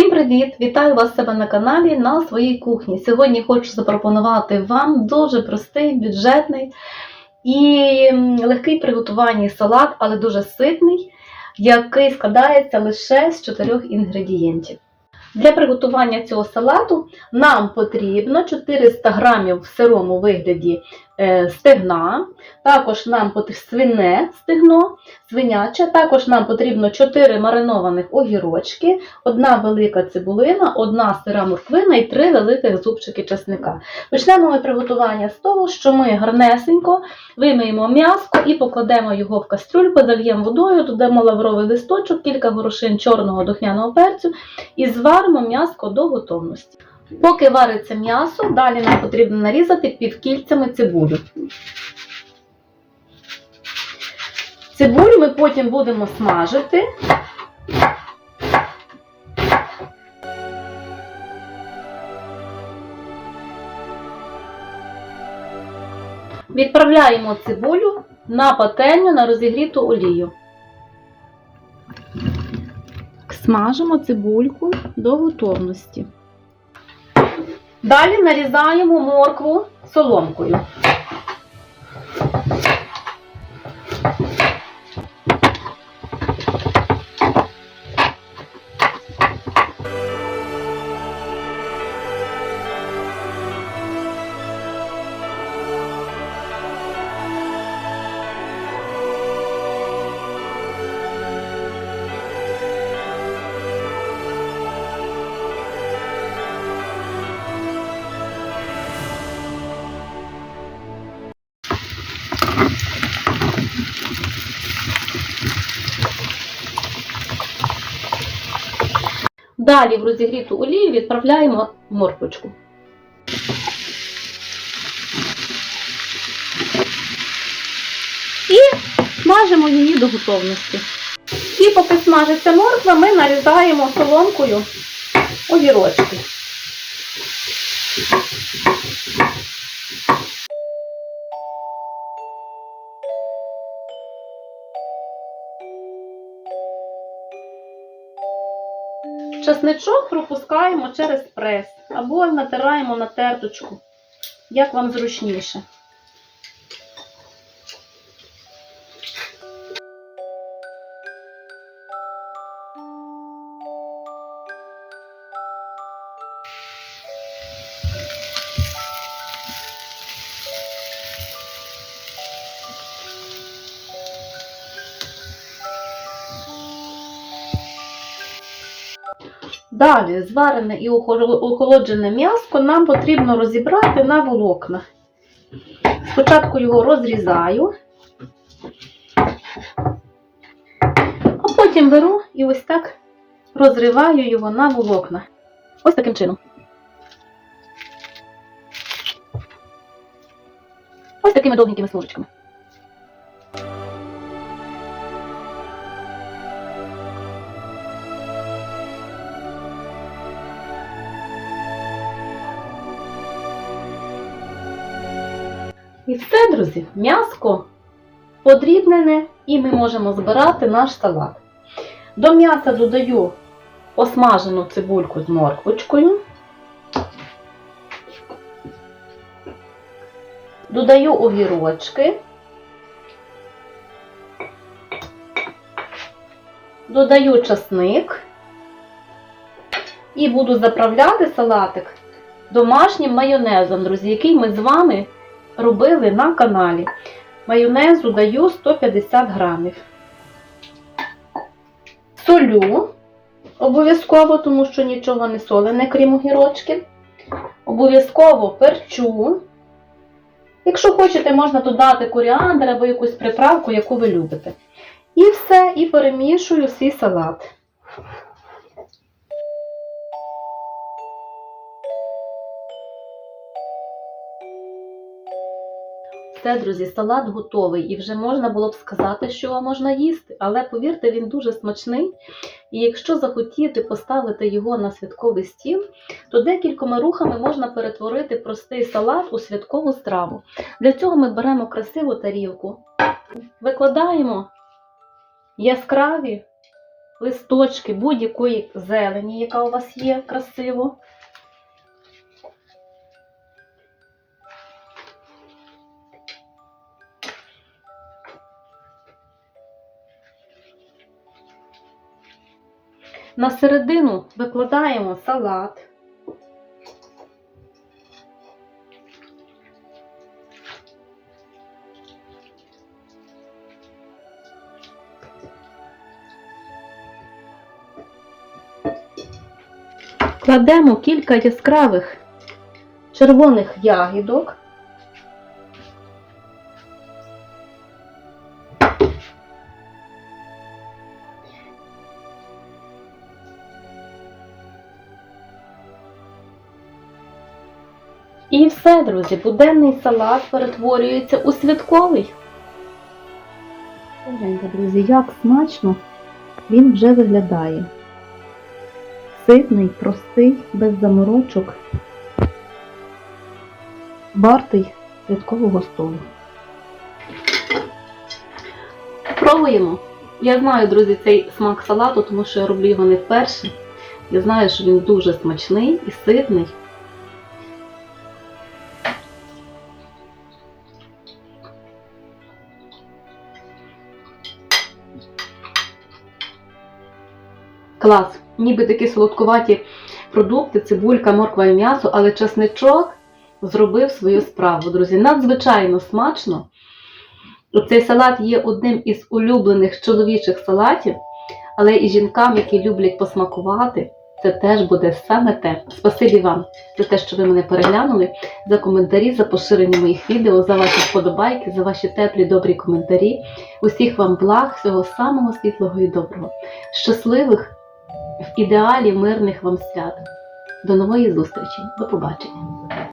Всім привіт! Вітаю вас себе на каналі на своїй кухні. Сьогодні хочу запропонувати вам дуже простий, бюджетний і легкий приготуванні салат, але дуже ситний, який складається лише з чотирьох інгредієнтів. Для приготування цього салату нам потрібно 400 г в сирому вигляді стегна, також нам потрібно свине стегно, свиняче, також нам потрібно 4 маринованих огірочки, одна велика цибулина, одна сира морквина і 3 великих зубчики чесника. Почнемо ми приготування з того, що ми гарнесенько вимиємо м'яско і покладемо його в кастрюльку, зальємо водою, додамо лавровий листочок, кілька горошин чорного духмяного перцю і зваримо м'яско до готовності. Поки вариться м'ясо, далі нам потрібно нарізати півкільцями цибулю. Цибулю ми потім будемо смажити. Відправляємо цибулю на пательню на розігріту олію. Смажимо цибульку до готовності. Далі нарізаємо моркву соломкою. Далі в розігріту олію відправляємо морквочку. І смажимо її до готовності. І поки смажиться морква, ми нарізаємо соломкою огірочки. Часничок пропускаємо через прес або натираємо на терточку, як вам зручніше. Далі зварене і охолоджене м'яско нам потрібно розібрати на волокна. Спочатку його розрізаю, а потім беру і ось так розриваю його на волокна. Ось таким чином. Ось такими довгенькими смужечками. І все, друзі, м'яско подрібнене і ми можемо збирати наш салат. До м'яса додаю осмажену цибульку з морквочкою. Додаю огірочки. Додаю часник. І буду заправляти салатик домашнім майонезом, друзі, який ми з вами робили на каналі. Майонезу даю 150 грамів. Солю обов'язково, тому що нічого не солене, крім огірочки. Обов'язково перчу. Якщо хочете, можна додати коріандр або якусь приправку, яку ви любите. І все, і перемішую свій салат. Все, друзі, салат готовий, і вже можна було б сказати, що його можна їсти, але повірте, він дуже смачний. І якщо захотіти поставити його на святковий стіл, то декількома рухами можна перетворити простий салат у святкову страву. Для цього ми беремо красиву тарілку, викладаємо яскраві листочки будь-якої зелені, яка у вас є красиво. На середину викладаємо салат. Кладемо кілька яскравих червоних ягідок. І все, друзі, буденний салат перетворюється у святковий. Погляньте, друзі, як смачно він вже виглядає. Ситний, простий, без заморочок, вартий святкового столу. Пробуємо. Я знаю, друзі, цей смак салату, тому що я роблю його не вперше. Я знаю, що він дуже смачний і ситний. Клас. Ніби такі солодкуваті продукти, цибулька, морква і м'ясо, але чесничок зробив свою справу, друзі. Надзвичайно смачно. Цей салат є одним із улюблених чоловічих салатів, але і жінкам, які люблять посмакувати, це теж буде саме те. Спасибі вам за те, що ви мене переглянули, за коментарі, за поширення моїх відео, за ваші вподобайки, за ваші теплі добрі коментарі. Усіх вам благ, всього самого світлого і доброго. Щасливих! В ідеалі мирних вам свят. До нової зустрічі. До побачення.